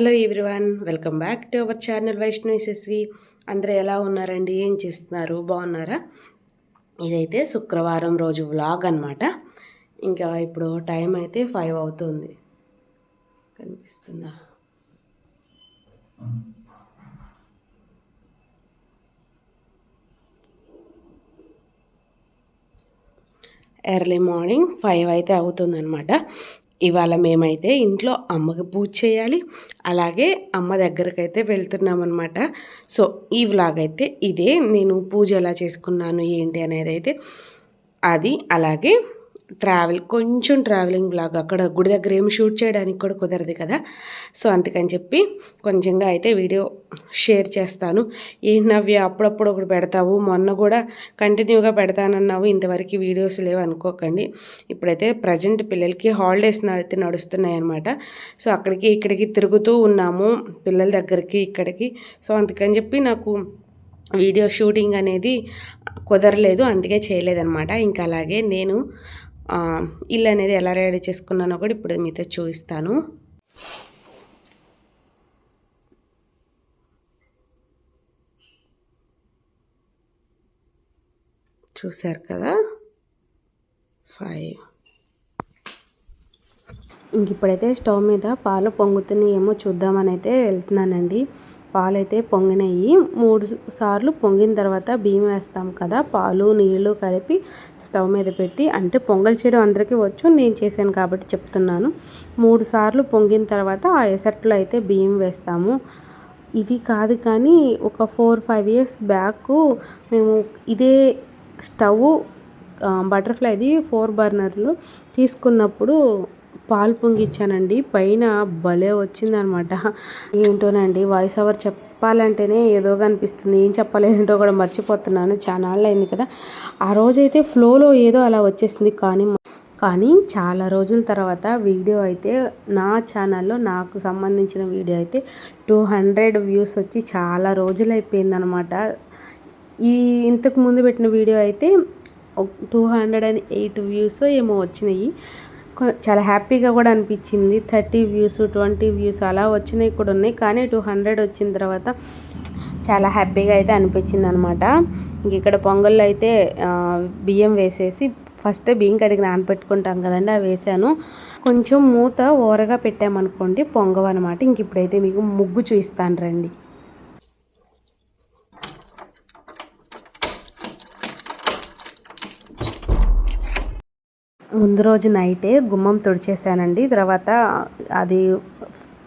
Hello everyone welcome back to our channel Vaishnavi Shashvi అందరూ ఎలా ఉన్నారండి? ఏం చేస్తున్నారు? బాగున్నారా? ఇదైతే శుక్రవారం రోజు వ్లాగ్ అనమాట ఇంకా ఇప్పుడు టైం అయితే ఫైవ్ అవుతుంది. కనిపిస్తుందా? ఎర్లీ మార్నింగ్ ఫైవ్ అయితే అవుతుందన్నమాట. ఇవాళ మేమైతే ఇంట్లో అమ్మకి పూజ చేయాలి. అలాగే అమ్మ దగ్గరకు అయితే వెళ్తున్నాం అనమాట సో ఈ వ్లాగ్ అయితే ఇదే. నేను పూజ ఎలా చేసుకున్నాను ఏంటి అనేది అయితే అది. అలాగే ట్రావెల్ కొంచెం ట్రావెలింగ్ బ్లాగ్ అక్కడ గుడి దగ్గర ఏం షూట్ చేయడానికి కూడా కుదరదు కదా. సో అందుకని చెప్పి కొంచెంగా అయితే వీడియో షేర్ చేస్తాను. ఏంటి నవ్వి అప్పుడప్పుడు ఒకటి పెడతావు మొన్న కూడా కంటిన్యూగా పెడతానన్నావు ఇంతవరకు వీడియోస్ లేవు అనుకోకండి. ఇప్పుడైతే ప్రజెంట్ పిల్లలకి హాలిడేస్ అయితే నడుస్తున్నాయి అనమాట సో అక్కడికి ఇక్కడికి తిరుగుతూ ఉన్నాము పిల్లల దగ్గరికి ఇక్కడికి. సో అందుకని చెప్పి నాకు వీడియో షూటింగ్ అనేది కుదరలేదు అందుకే చేయలేదన్నమాట. ఇంకా అలాగే నేను ఇల్లు అనేది ఎలా రెడీ చేసుకున్నానో కూడా ఇప్పుడు మీతో చూపిస్తాను. చూసారు కదా? ఫైవ్ ఇంక ఇప్పుడైతే స్టవ్ మీద పాలు పొంగుతున్నాయేమో చూద్దామని అయితే వెళ్తున్నానండి. పాలైతే పొంగినాయి. మూడు సార్లు పొంగిన తర్వాత బియ్యం వేస్తాం కదా పాలు నీళ్ళు కలిపి స్టవ్ మీద పెట్టి అంటే పొంగల్ చేయడం అందరికీ వచ్చు నేను చేశాను కాబట్టి చెప్తున్నాను. మూడు సార్లు పొంగిన తర్వాత ఆ ఎసట్లో అయితే బియ్యం వేస్తాము. ఇది కాదు కానీ ఒక ఫోర్ ఫైవ్ ఇయర్స్ బ్యాక్ మేము ఇదే స్టవ్ బటర్ఫ్లైది ఫోర్ బర్నర్లు తీసుకున్నప్పుడు పాలు పొంగిచ్చానండి. పైన భలే వచ్చిందనమాట. ఏంటోనండి వాయిస్ ఓవర్ చెప్పాలంటేనే ఏదోగా అనిపిస్తుంది ఏం చెప్పాలి ఏంటో కూడా మర్చిపోతున్నాను. చాలా అయింది కదా. ఆ రోజైతే ఫ్లోలో ఏదో అలా వచ్చేసింది కానీ కానీ చాలా రోజుల తర్వాత వీడియో అయితే నా ఛానల్లో నాకు సంబంధించిన వీడియో అయితే టూ హండ్రెడ్ వ్యూస్ వచ్చి చాలా రోజులు అయిపోయిందనమాట ఈ ఇంతకు ముందు పెట్టిన వీడియో అయితే two hundred and eight views ఏమో వచ్చినాయి. చాలా హ్యాపీగా కూడా అనిపించింది. థర్టీ వ్యూస్ ట్వంటీ వ్యూస్ అలా వచ్చినాయి కూడా ఉన్నాయి. కానీ టూ హండ్రెడ్ వచ్చిన తర్వాత చాలా హ్యాపీగా అయితే అనిపించింది అనమాట ఇంక ఇక్కడ పొంగల్లో అయితే బియ్యం వేసేసి ఫస్ట్ బియ్యం కడిగి నానపెట్టుకుంటాం కదండి అవి వేసాను. కొంచెం మూత ఓరగా పెట్టామనుకోండి పొంగవన్నమాట ఇంక ఇప్పుడైతే మీకు ముగ్గు చూస్తాను రండి. ముందు రోజు నైటే గుమ్మం తుడిచేసానండి. తర్వాత అది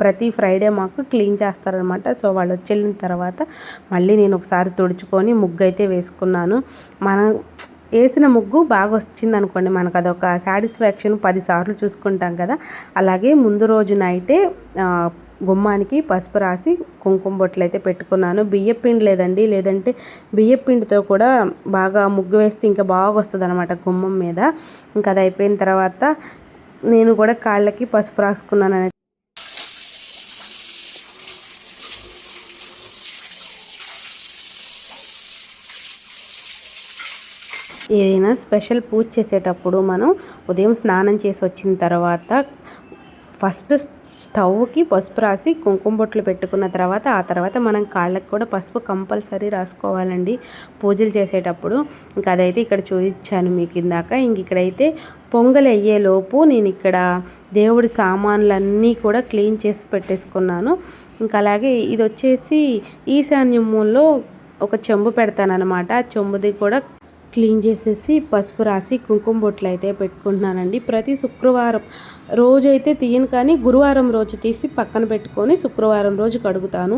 ప్రతి ఫ్రైడే మాకు క్లీన్ చేస్తారనమాట. సో వాళ్ళు వచ్చి తర్వాత మళ్ళీ నేను ఒకసారి తుడుచుకొని ముగ్గు అయితే వేసుకున్నాను. మనం వేసిన ముగ్గు బాగా వచ్చింది అనుకోండి మనకు అదొక సాటిస్ఫాక్షన్ పదిసార్లు చూసుకుంటాం కదా. అలాగే ముందు రోజు నైటే గుమ్మానికి పసుపు రాసి కుంకుమ బొట్లు అయితే పెట్టుకున్నాను. బియ్యపిండి లేదండి. లేదంటే బియ్యపిండితో కూడా బాగా ముగ్గు వేస్తే ఇంకా బాగా వస్తుంది అనమాట గుమ్మం మీద. ఇంకా అది అయిపోయిన తర్వాత నేను కూడా కాళ్ళకి పసుపు రాసుకున్నాను అనేది ఏదైనా స్పెషల్ పూజ చేసేటప్పుడు మనం ఉదయం స్నానం చేసి వచ్చిన తర్వాత ఫస్ట్ స్టవ్కి పసుపు రాసి కుంకుమ బొట్లు పెట్టుకున్న తర్వాత ఆ తర్వాత మనం కాళ్ళకి కూడా పసుపు కంపల్సరీ రాసుకోవాలండి పూజలు చేసేటప్పుడు. ఇంకా అదైతే ఇక్కడ చూపించాను మీకు ఇందాక. ఇంక ఇక్కడైతే పొంగల్ అయ్యేలోపు నేను ఇక్కడ దేవుడి సామాన్లన్నీ కూడా క్లీన్ చేసి పెట్టేసుకున్నాను. ఇంకా అలాగే ఇది వచ్చేసి ఈశాన్యములో ఒక చెంబు పెడతానమాట ఆ చెంబుది కూడా క్లీన్ చేసేసి పసుపు రాసి కుంకుమ బొట్లు అయితే పెట్టుకుంటున్నానండి. ప్రతి శుక్రవారం రోజైతే తీయను కానీ గురువారం రోజు తీసి పక్కన పెట్టుకొని శుక్రవారం రోజు కడుగుతాను.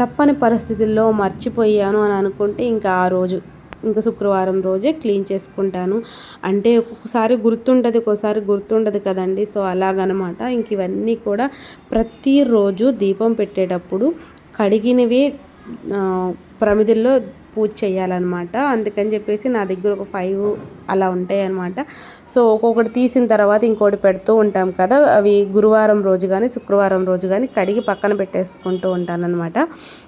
తప్పని పరిస్థితుల్లో మర్చిపోయాను అని అనుకుంటే ఇంకా ఆ రోజు ఇంకా శుక్రవారం రోజే క్లీన్ చేసుకుంటాను. అంటే ఒక్కొక్కసారి గుర్తుండదు ఒక్కోసారి గుర్తుండదు కదండి. సో అలాగనమాట. ఇంక ఇవన్నీ కూడా ప్రతిరోజు దీపం పెట్టేటప్పుడు కడిగినవే ప్రమిదిల్లో పూజ చేయాలన్నమాట. అందుకని చెప్పేసి నా దగ్గర ఒక ఫైవ్ అలా ఉంటాయి అనమాట సో ఒక్కొక్కటి తీసిన తర్వాత ఇంకోటి పెడుతూ ఉంటాం కదా అవి గురువారం రోజు కానీ శుక్రవారం రోజు కానీ కడిగి పక్కన పెట్టేసుకుంటూ ఉంటానన్నమాట.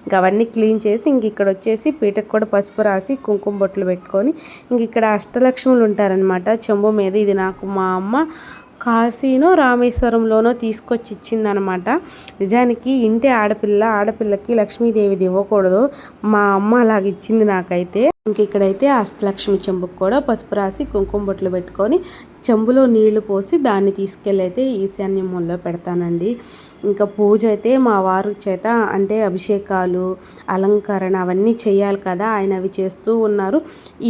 ఇంక అవన్నీ క్లీన్ చేసి ఇంక ఇక్కడ వచ్చేసి పీటకు కూడా పసుపు రాసి కుంకుమ బొట్లు పెట్టుకొని ఇంక ఇక్కడ అష్టలక్ష్ములు ఉంటారనమాట చెంబు మీద ఇది నాకు మా అమ్మ కాశీనో రామేశ్వరంలోనో తీసుకొచ్చి ఇచ్చిందనమాట నిజానికి ఇంటి ఆడపిల్ల ఆడపిల్లకి లక్ష్మీదేవిది ఇవ్వకూడదు మా అమ్మ అలాగ ఇచ్చింది నాకైతే. ఇంక ఇక్కడైతే అష్టలక్ష్మి చెంబుకు కూడా పసుపు రాసి కుంకుమ బొట్లు పెట్టుకొని చెంబులో నీళ్ళు పోసి దాన్ని తీసుకెళ్ళి అయితే ఈశాన్యంలో పెడతానండి. ఇంకా పూజ అయితే మా వారు చేత అంటే అభిషేకాలు అలంకరణ అవన్నీ చేయాలి కదా ఆయన అవి చేస్తూ ఉన్నారు.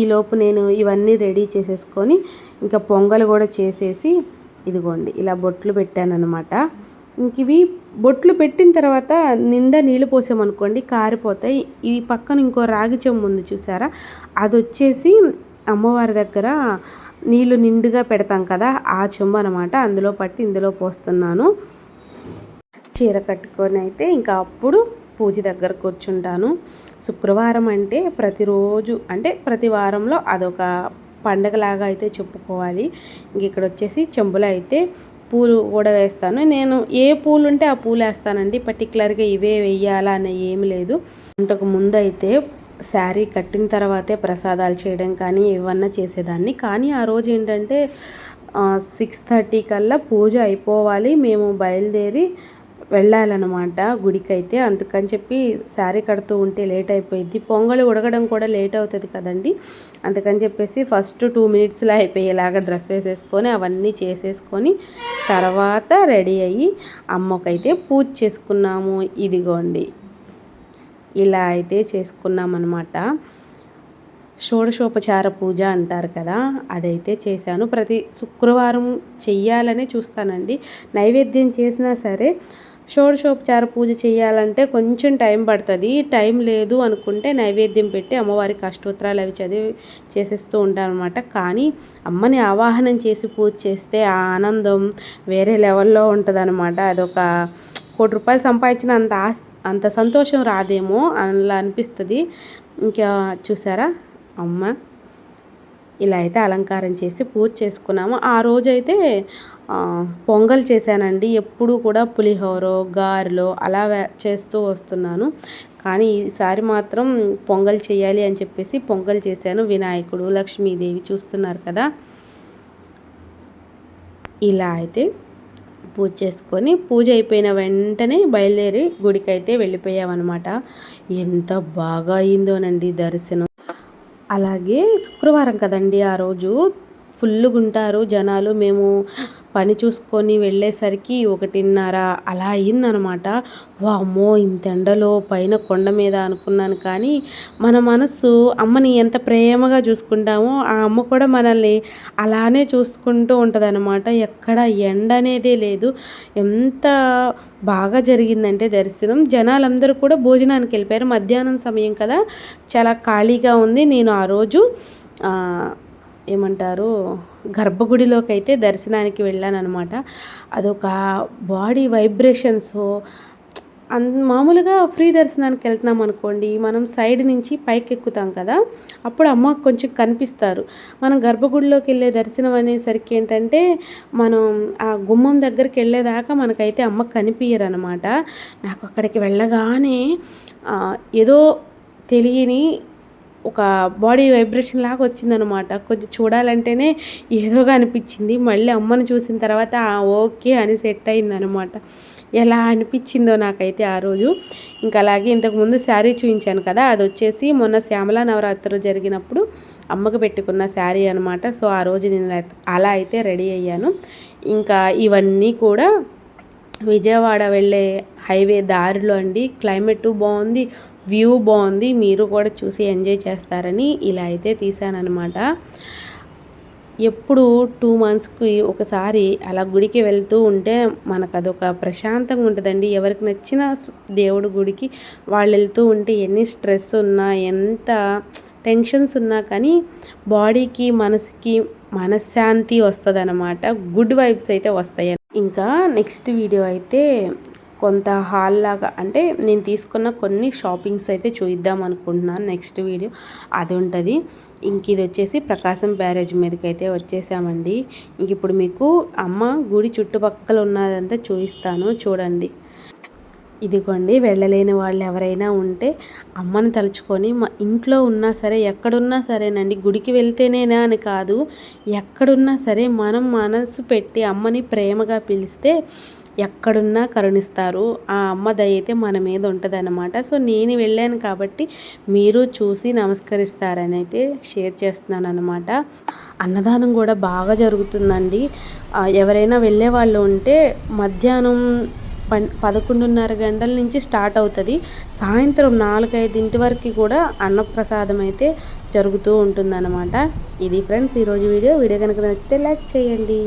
ఈలోపు నేను ఇవన్నీ రెడీ చేసేసుకొని ఇంకా పొంగల్ కూడా చేసేసి ఇదిగోండి ఇలా బొట్లు పెట్టానమాట ఇంక ఇవి బొట్లు పెట్టిన తర్వాత నిండా నీళ్ళు పోసామనుకోండి కారిపోతాయి. ఈ పక్కన ఇంకో రాగి చెంబు ఉంది చూసారా? అది వచ్చేసి అమ్మవారి దగ్గర నీళ్ళు నిండుగా పెడతాం కదా ఆ చెంబు అనమాట అందులో పట్టి ఇందులో పోస్తున్నాను. చీర కట్టుకొని అయితే ఇంకా అప్పుడు పూజ దగ్గర కూర్చుంటాను. శుక్రవారం అంటే ప్రతిరోజు అంటే ప్రతి వారంలో అదొక పండగలాగా అయితే చెప్పుకోవాలి. ఇంక ఇక్కడ వచ్చేసి చెంబులో అయితే పూలు కూడా వేస్తాను. నేను ఏ పూలు ఉంటే ఆ పూలు వేస్తానండి. పర్టికులర్గా ఇవే వెయ్యాలా అని ఏమి లేదు. అంతకు ముందు అయితే శారీ కట్టిన తర్వాతే ప్రసాదాలు చేయడం కానీ ఏమన్నా చేసేదాన్ని. కానీ ఆ రోజు ఏంటంటే సిక్స్ థర్టీ కల్లా పూజ అయిపోవాలి. మేము బయలుదేరి వెళ్ళాలన్నమాట గుడికైతే. అందుకని చెప్పి శారీ కడుతూ ఉంటే లేట్ అయిపోయింది పొంగలి ఉడకడం కూడా లేట్ అవుతుంది కదండి. అందుకని చెప్పేసి ఫస్ట్ టూ మినిట్స్లో అయిపోయేలాగా డ్రెస్ వేసేసుకొని అవన్నీ చేసేసుకొని తర్వాత రెడీ అయ్యి అమ్మకైతే పూజ చేసుకున్నాము. ఇదిగోండి. ఇలా అయితే చేసుకున్నామన్నమాట. షోడశోపచార పూజ అంటారు కదా అదైతే చేశాను. ప్రతి శుక్రవారం చెయ్యాలని చూస్తానండి. నైవేద్యం చేసినా సరే షోడశోపచార పూజ చేయాలంటే కొంచెం టైం పడుతుంది. టైం లేదు అనుకుంటే నైవేద్యం పెట్టి అమ్మవారికి అష్టోత్తరాలు అవి చదివి చేసేస్తూ ఉంటాను అనమాట కానీ అమ్మని ఆవాహనం చేసి పూజ చేస్తే ఆ ఆనందం వేరే లెవెల్లో ఉంటుంది అనమాట అదొక కోటి రూపాయలు సంపాదించిన అంత అంత సంతోషం రాదేమో అలా అనిపిస్తుంది. ఇంకా చూసారా? అమ్మ ఇలా అయితే అలంకారం చేసి పూజ చేసుకున్నాము. ఆ రోజైతే పొంగల్ చేశానండి. ఎప్పుడు కూడా పులిహోర గారెలో అలా చేస్తూ వస్తున్నాను. కానీ ఈసారి మాత్రం పొంగల్ చేయాలి అని చెప్పేసి పొంగల్ చేశాను. వినాయకుడు లక్ష్మీదేవి చూస్తున్నారు కదా. ఇలా అయితే పూజ చేసుకొని పూజ అయిపోయిన వెంటనే బయలుదేరి గుడికి అయితే వెళ్ళిపోయామన్నమాట. ఎంత బాగా అయిందోనండి దర్శనం. అలాగే శుక్రవారం కదండి ఆ రోజు. ఫుల్గా ఉంటారు జనాలు. మేము పని చూసుకొని వెళ్ళేసరికి ఒకటిన్నర అలా అయిందనమాట. వామ్మో ఇంత ఎండలో పైన కొండ మీద అనుకున్నాను కానీ మన మనస్సు అమ్మని ఎంత ప్రేమగా చూసుకుంటామో ఆ అమ్మ కూడా మనల్ని అలానే చూసుకుంటూ ఉంటుంది అనమాట ఎక్కడ ఎండ అనేదే లేదు. ఎంత బాగా జరిగిందంటే దర్శనం. జనాలందరూ కూడా భోజనానికి వెళ్ళిపోయారు. మధ్యాహ్నం సమయం కదా. చాలా ఖాళీగా ఉంది. నేను ఆ రోజు ఏమంటారు గర్భగుడిలోకి అయితే దర్శనానికి వెళ్ళాను అనమాట అదొక బాడీ వైబ్రేషన్స్. అన్ మామూలుగా ఫ్రీ దర్శనానికి వెళ్తున్నాం అనుకోండి మనం సైడ్ నుంచి పైకి ఎక్కుతాం కదా అప్పుడు అమ్మ కొంచెం కనిపిస్తారు. మనం గర్భగుడిలోకి వెళ్ళే దర్శనం అనేసరికి ఏంటంటే మనం ఆ గుమ్మం దగ్గరికి వెళ్ళేదాకా మనకైతే అమ్మ కనిపించరు అనమాట నాకు అక్కడికి వెళ్ళగానే ఏదో తెలియని ఒక బాడీ వైబ్రేషన్ లాగా వచ్చిందనమాట కొంచెం చూడాలంటేనే ఏదోగా అనిపించింది. మళ్ళీ అమ్మను చూసిన తర్వాత ఓకే అని సెట్ అయిందనమాట ఎలా అనిపించిందో నాకైతే ఆ రోజు. ఇంకా అలాగే ఇంతకుముందు శారీ చూపించాను కదా అది వచ్చేసి మొన్న శ్యామల నవరాత్రులు జరిగినప్పుడు అమ్మకు పెట్టుకున్న శారీ అనమాట సో ఆ రోజు నేను అలా అయితే రెడీ అయ్యాను. ఇంకా ఇవన్నీ కూడా విజయవాడ వెళ్ళే హైవే దారిలో అండి. క్లైమేట్ బాగుంది వ్యూ బాగుంది. మీరు కూడా చూసి ఎంజాయ్ చేస్తారని ఇలా అయితే తీసానమాట ఎప్పుడు టూ మంత్స్కి ఒకసారి అలా గుడికి వెళ్తూ ఉంటే మనకు అదొక ప్రశాంతంగా ఉంటుందండి. ఎవరికి నచ్చిన దేవుడు గుడికి వాళ్ళు వెళ్తూ ఉంటే ఎన్ని స్ట్రెస్ ఉన్నా ఎంత టెన్షన్స్ ఉన్నా కానీ బాడీకి మనసుకి మనశ్శాంతి వస్తుంది అనమాట గుడ్ వైబ్స్ అయితే వస్తాయి. ఇంకా నెక్స్ట్ వీడియో అయితే కొంత హాల్ లాగా అంటే నేను తీసుకున్న కొన్ని షాపింగ్స్ అయితే చూద్దాం అనుకుంటున్నాను నెక్స్ట్ వీడియో. అది ఉంటుంది. ఇంక ఇది వచ్చేసి ప్రకాశం బ్యారేజ్ మీదకి అయితే వచ్చేసామండి. ఇంక ఇప్పుడు మీకు అమ్మ గుడి చుట్టుపక్కల ఉన్నదంతా చూపిస్తాను చూడండి. ఇదిగోండి వెళ్ళలేని వాళ్ళు ఎవరైనా ఉంటే అమ్మని తలుచుకొని మా ఇంట్లో ఉన్నా సరే ఎక్కడున్నా సరేనండి గుడికి వెళ్తేనేనా అని కాదు ఎక్కడున్నా సరే మనం మనసు పెట్టి అమ్మని ప్రేమగా పిలిస్తే ఎక్కడున్నా కరుణిస్తారు. ఆ అమ్మ దయ అయితే మన మీద ఉంటుందన్నమాట. సో నేను వెళ్ళాను కాబట్టి మీరు చూసి నమస్కరిస్తారని అయితే షేర్ చేస్తున్నాను అనమాట అన్నదానం కూడా బాగా జరుగుతుందండి. ఎవరైనా వెళ్ళే వాళ్ళు ఉంటే మధ్యాహ్నం పన్ పదకొండున్నర గంటల నుంచి స్టార్ట్ అవుతుంది. సాయంత్రం నాలుగైదింటి వరకు కూడా అన్నప్రసాదం అయితే జరుగుతూ ఉంటుందన్నమాట. ఇది ఫ్రెండ్స్ ఈరోజు వీడియో. వీడియో కనుక నచ్చితే లైక్ చేయండి.